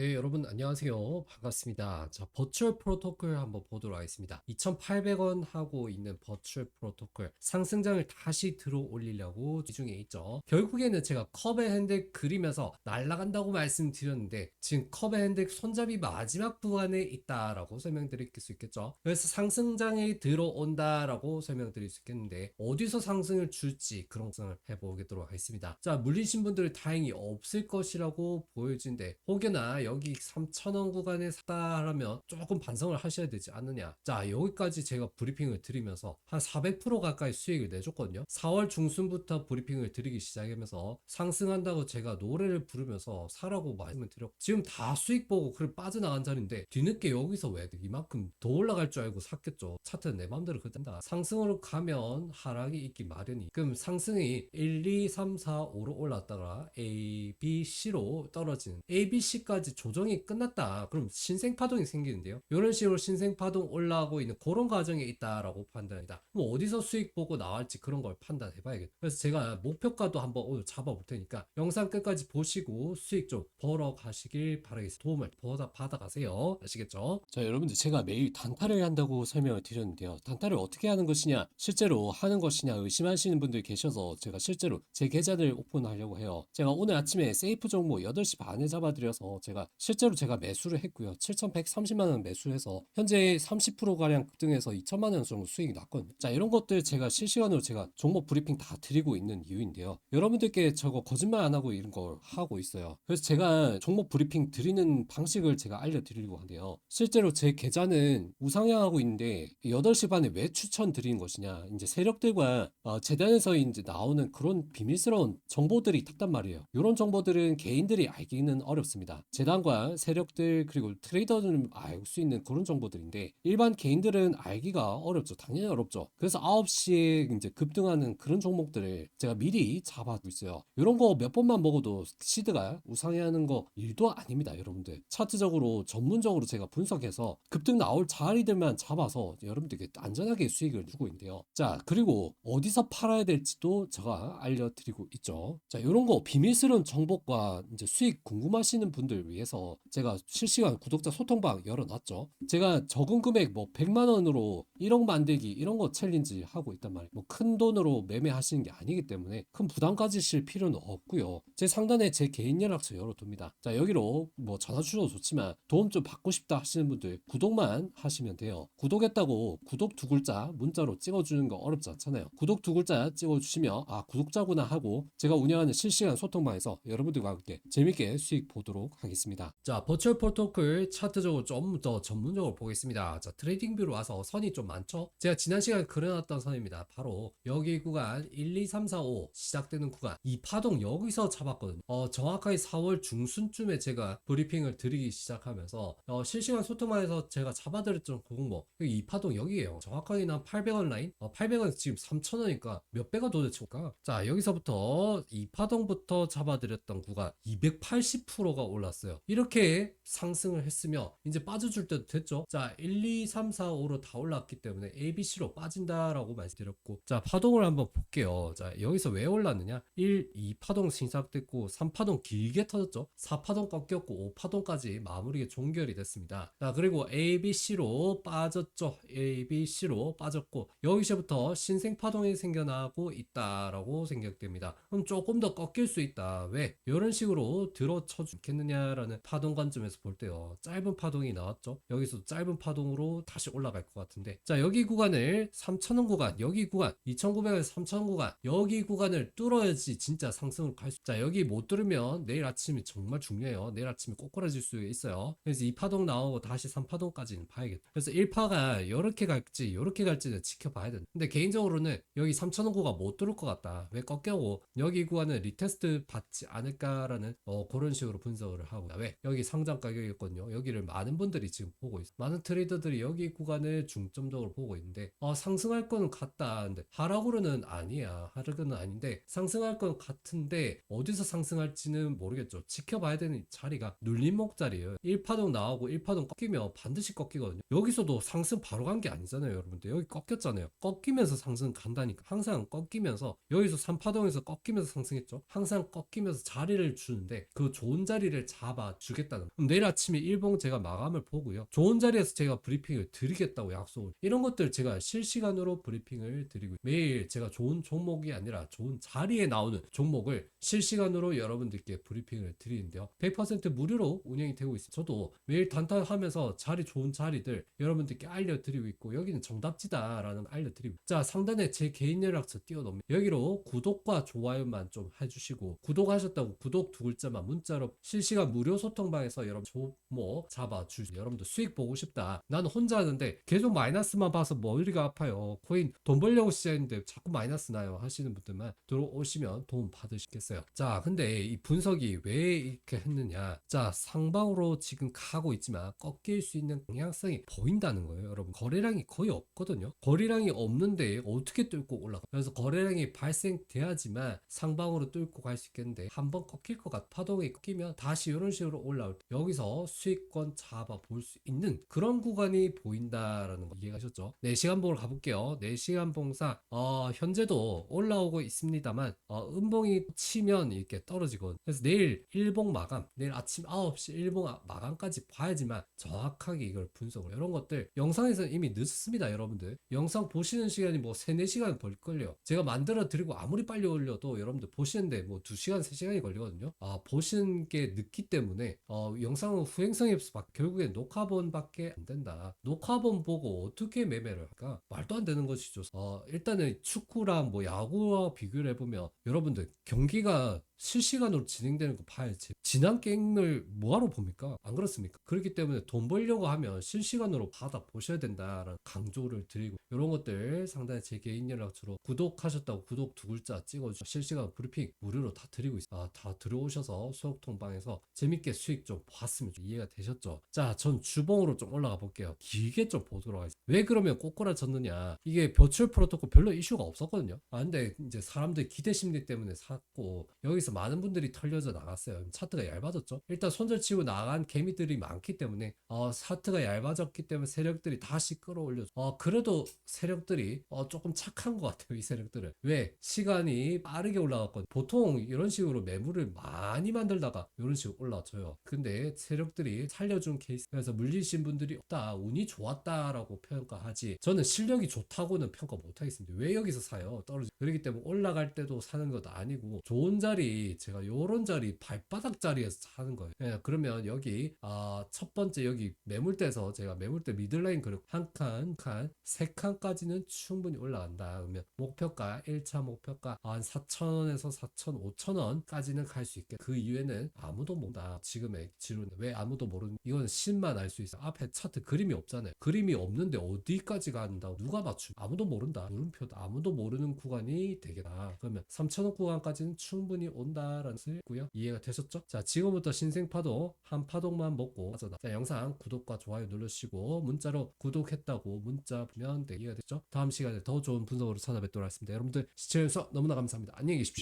네, 여러분 안녕하세요. 반갑습니다. 자, 버추얼 프로토콜 한번 보도록 하겠습니다. 2,800원 하고 있는 버추얼 프로토콜 상승장을 다시 들어 올리려고 지중에 있죠. 결국에는 제가 컵의 핸들 그리면서 날아간다고 말씀드렸는데 지금 컵의 핸들 손잡이 마지막 구간에 있다라고 설명드릴 수 있겠죠. 그래서 상승장이 들어온다라고 설명드릴 수 있겠는데 어디서 상승을 줄지 그런 상을 해보도록 하겠습니다. 자, 물리신 분들 다행히 없을 것이라고 보여지는데 혹여나 여기 3,000원 구간에 샀다 하면 조금 반성을 하셔야 되지 않느냐. 자, 여기까지 제가 브리핑을 드리면서 한 400% 가까이 수익을 내줬거든요. 4월 중순부터 브리핑을 드리기 시작하면서 상승한다고 제가 노래를 부르면서 사라고 말씀을 드렸고 지금 다 수익 보고 그걸 빠져나간 자리인데 뒤늦게 여기서 왜 이만큼 더 올라갈 줄 알고 샀겠죠. 차트는 내 마음대로 그된다. 상승으로 가면 하락이 있기 마련이. 그럼 상승이 1, 2, 3, 4, 5로 올랐다가 A, B, C로 떨어지는 A, B, C까지 조정이 끝났다. 그럼 신생 파동이 생기는데요. 이런 식으로 신생 파동 올라오고 있는 그런 과정에 있다라고 판단합니다. 뭐 어디서 수익 보고 나갈지 그런 걸 판단해 봐야겠다. 그래서 제가 목표가도 한번 오늘 잡아 볼 테니까 영상 끝까지 보시고 수익 좀 벌어 가시길 바라겠습니다. 도움을 받아, 받아 가세요. 아시겠죠? 자, 여러분들 제가 매일 단타를 한다고 설명을 드렸는데요. 단타를 어떻게 하는 것이냐, 실제로 하는 것이냐 의심하시는 분들 계셔서 제가 실제로 제 계좌를 오픈하려고 해요. 제가 오늘 아침에 세이프 종목 8시 반에 잡아드려서 제가 실제로 제가 매수를 했고요. 7,130만 원 매수해서 현재 30%가량 급등해서 2천만 원 정도 수익이 났거든요. 자, 이런 것들 제가 실시간으로 제가 종목 브리핑 다 드리고 있는 이유인데요. 여러분들께 저거 거짓말 안 하고 이런 걸 하고 있어요. 그래서 제가 종목 브리핑 드리는 방식을 제가 알려드리려고 하는데요. 실제로 제 계좌는 우상향하고 있는데 8시 반에 왜 추천드리는 것이냐. 이제 세력들과 어, 재단에서 이제 나오는 그런 비밀스러운 정보들이 탔단 말이에요. 이런 정보들은 개인들이 알기는 어렵습니다. 재단 과 세력들 그리고 트레이더들은 알 수 있는 그런 정보들인데 일반 개인들은 알기가 어렵죠. 당연히 어렵죠. 그래서 9시에 이제 급등하는 그런 종목들을 제가 미리 잡아두고 있어요. 이런 거 몇 번만 먹어도 시드가 우상향하는 거 일도 아닙니다, 여러분들. 차트적으로 전문적으로 제가 분석해서 급등 나올 자리들만 잡아서 여러분들께 안전하게 수익을 주고 있는데요. 자, 그리고 어디서 팔아야 될지도 제가 알려드리고 있죠. 자, 이런 거 비밀스러운 정보과 이제 수익 궁금하시는 분들 위해 서 제가 실시간 구독자 소통방 열어놨죠. 제가 적은 금액 뭐 100만 원으로 1억 만들기 이런 거 챌린지 하고 있단 말이에요. 뭐 큰 돈으로 매매하시는 게 아니기 때문에 큰 부담 가지실 필요는 없고요. 제 상단에 제 개인 연락처 열어둡니다. 자, 여기로 뭐 전화 주셔도 좋지만 도움 좀 받고 싶다 하시는 분들 구독만 하시면 돼요. 구독했다고 구독 두 글자 문자로 찍어주는 거 어렵지 않잖아요. 구독 두 글자 찍어주시면 아 구독자구나 하고 제가 운영하는 실시간 소통방에서 여러분들과 함께 재밌게 수익 보도록 하겠습니다. 자 버추얼 프로토콜 차트적으로 좀 더 전문적으로 보겠습니다. 자 트레이딩 뷰로 와서 선이 좀 많죠? 제가 지난 시간에 그려놨던 선입니다. 바로 여기 구간 1, 2, 3, 4, 5 시작되는 구간 이 파동 여기서 잡았거든요. 어, 정확하게 4월 중순쯤에 제가 브리핑을 드리기 시작하면서 어, 실시간 소통방에서 제가 잡아드렸던 그 종목 이 파동 여기에요. 정확하게는 한 800원 라인 어, 800원 지금 3,000원이니까 몇 배가 도대체 올까? 자 여기서부터 이 파동부터 잡아드렸던 구간 280%가 올랐어요. 이렇게 상승을 했으며 이제 빠져줄 때도 됐죠. 자 1, 2, 3, 4, 5로 다 올랐기 때문에 ABC로 빠진다라고 말씀드렸고 자 파동을 한번 볼게요. 자 여기서 왜 올랐느냐? 1, 2 파동 시작됐고 3 파동 길게 터졌죠. 4 파동 꺾였고 5 파동까지 마무리가 종결이 됐습니다. 자 그리고 ABC로 빠졌죠. ABC로 빠졌고 여기서부터 신생 파동이 생겨나고 있다라고 생각됩니다. 그럼 조금 더 꺾일 수 있다. 왜? 이런 식으로 들어쳐 주겠느냐라는 파동 관점에서 볼 때요. 짧은 파동이 나왔죠. 여기서 짧은 파동으로 다시 올라갈 것 같은데 자 여기 구간을 3,000원 구간 여기 구간 2,900에서 3,000원 구간 여기 구간을 뚫어야지 진짜 상승을 갈 수. 자 여기 못 뚫으면 내일 아침이 정말 중요해요. 내일 아침에 꼬꾸라질 수 있어요. 그래서 2파동 나오고 다시 3파동까지는 봐야겠다. 그래서 1파가 이렇게 갈지 이렇게 갈지는 지켜봐야 된다. 근데 개인적으로는 여기 3,000원 구간 못 뚫을 것 같다. 왜 꺾여고 여기 구간은 리테스트 받지 않을까라는 어, 그런 식으로 분석을 하고 왜 여기 상장 가격이었거든요. 여기를 많은 분들이 지금 보고 있어. 많은 트레이더들이 여기 구간을 중점적으로 보고 있는데 어, 상승할 거는 같다. 근데 하락으로는 아니야. 하락은 아닌데 상승할 건 같은데 어디서 상승할지는 모르겠죠. 지켜봐야 되는 자리가 눌림목 자리예요. 1파동 나오고 1파동 꺾이면 반드시 꺾이거든요. 여기서도 상승 바로 간 게 아니잖아요, 여러분들. 여기 꺾였잖아요. 꺾이면서 상승 간다니까. 항상 꺾이면서 여기서 3파동에서 꺾이면서 상승했죠. 항상 꺾이면서 자리를 주는데 그 좋은 자리를 잡아 잡아주겠다는 거. 그럼 내일 아침에 일봉 제가 마감을 보고요. 좋은 자리에서 제가 브리핑을 드리겠다고 약속을 이런 것들 제가 실시간으로 브리핑을 드리고 매일 제가 좋은 종목이 아니라 좋은 자리에 나오는 종목을 실시간으로 여러분들께 브리핑을 드리는데요. 100% 무료로 운영이 되고 있습니다. 저도 매일 단타하면서 자리 좋은 자리들 여러분들께 알려드리고 있고 여기는 정답지다라는 알려드리고 자 상단에 제 개인 연락처 띄워놓으면 여기로 구독과 좋아요만 좀 해주시고 구독하셨다고 구독 두 글자만 문자로 실시간 무료 소통방에서 여러분 종목 잡아주시 여러분들 수익 보고 싶다. 나는 혼자 하는데 계속 마이너스만 봐서 머리가 아파요. 코인 돈 벌려고 시작했는데 자꾸 마이너스 나요. 하시는 분들만 들어오시면 도움 받으시겠어요. 자 근데 이 분석이 왜 이렇게 했느냐. 자 상방으로 지금 가고 있지만 꺾일 수 있는 방향성이 보인다는 거예요 여러분. 거래량이 거의 없거든요. 거래량이 없는데 어떻게 뚫고 올라가? 그래서 거래량이 발생돼야지만 상방으로 뚫고 갈 수 있겠는데 한번 꺾일 것 같아. 파동이 꺾이면 다시 이런 식으로 올라올 때 여기서 수익권 잡아 볼 수 있는 그런 구간이 보인다라는 거 이해가셨죠? 4시간 봉을 가볼게요. 4시간 봉상 어, 현재도 올라오고 있습니다만 어, 음봉이 치면 이렇게 떨어지고 그래서 내일 일봉 마감 내일 아침 9시 일봉 아- 마감까지 봐야지만 정확하게 이걸 분석을. 이런 것들 영상에서는 이미 늦습니다 여러분들. 영상 보시는 시간이 뭐 3, 4시간 걸걸요. 제가 만들어 드리고 아무리 빨리 올려도 여러분들 보시는데 뭐 2시간, 3시간이 걸리거든요. 아 보시는 게 늦기 때문에 어, 영상은 후행성이 없어 막 결국에 녹화본밖에 안 된다. 녹화본 보고 어떻게 매매를 할까? 말도 안 되는 것이죠. 어, 일단은 축구랑 뭐 야구와 비교를 해보면 여러분들 경기가 실시간으로 진행되는 거 봐야지. 지난 게임을 뭐하러 봅니까? 안 그렇습니까? 그렇기 때문에 돈 벌려고 하면 실시간으로 받아 보셔야 된다라는 강조를 드리고 이런 것들 상당히 제 개인 연락처로 구독하셨다고 구독 두 글자 찍어주시면 실시간 브리핑 무료로 다 드리고 있어요. 아, 다 들어오셔서 수업 통방에서 재밌게 수익 좀 봤으면 좀 이해가 되셨죠? 자, 전 주봉으로 좀 올라가 볼게요. 길게 좀 보도록 하겠습니다. 왜 그러면 꼬꾸라졌느냐? 이게 버추얼 프로토콜 별로 이슈가 없었거든요. 아, 근데 이제 사람들 기대 심리 때문에 샀고 여기서 많은 분들이 털려져 나갔어요. 차트가 얇아졌죠. 일단 손절치고 나간 개미들이 많기 때문에 어, 차트가 얇아졌기 때문에 세력들이 다시 끌어올려. 어, 그래도 세력들이 어, 조금 착한 것 같아요. 이 세력들은 왜 시간이 빠르게 올라갔거든. 보통 이런 식으로 매물을 많이 만들다가 이런 식으로 올라져요. 근데 세력들이 살려준 케이스. 그래서 물리신 분들이 없다, 운이 좋았다라고 평가하지. 저는 실력이 좋다고는 평가 못하겠습니다. 왜 여기서 사요? 떨어지. 그렇기 때문에 올라갈 때도 사는 것도 아니고 좋은 자리 제가 요런 자리 발바닥 자리에서 사는 거예요. 예, 그러면 여기 아, 첫 번째 여기 매물대에서 제가 매물대 미들라인 그룹 한 칸, 칸, 세 칸까지는 충분히 올라간다. 그러면 목표가 1차 목표가 한 4,000원에서 4,500원까지는 갈 수 있게. 그 이후에는 아무도 모른다. 지금의 지루는 왜 아무도 모르는? 이건 신만 알 수 있어. 앞에 차트 그림이 없잖아요. 그림이 없는데 어디까지 간다고 누가 맞추? 아무도 모른다. 물음표도 아무도 모르는 구간이 되겠다. 그러면 3,000원 구간까지는 충분히 온 다라는 뜻이고요. 이해가 되셨죠? 자, 지금부터 신생파도 한 파동만 먹고 빠져나. 자, 영상 구독과 좋아요 눌러주시고 문자로 구독했다고 문자 보면 네, 이해가 됐죠? 다음 시간에 더 좋은 분석으로 찾아뵙도록 하겠습니다. 여러분들 시청해주셔서 너무나 감사합니다. 안녕히 계십시오.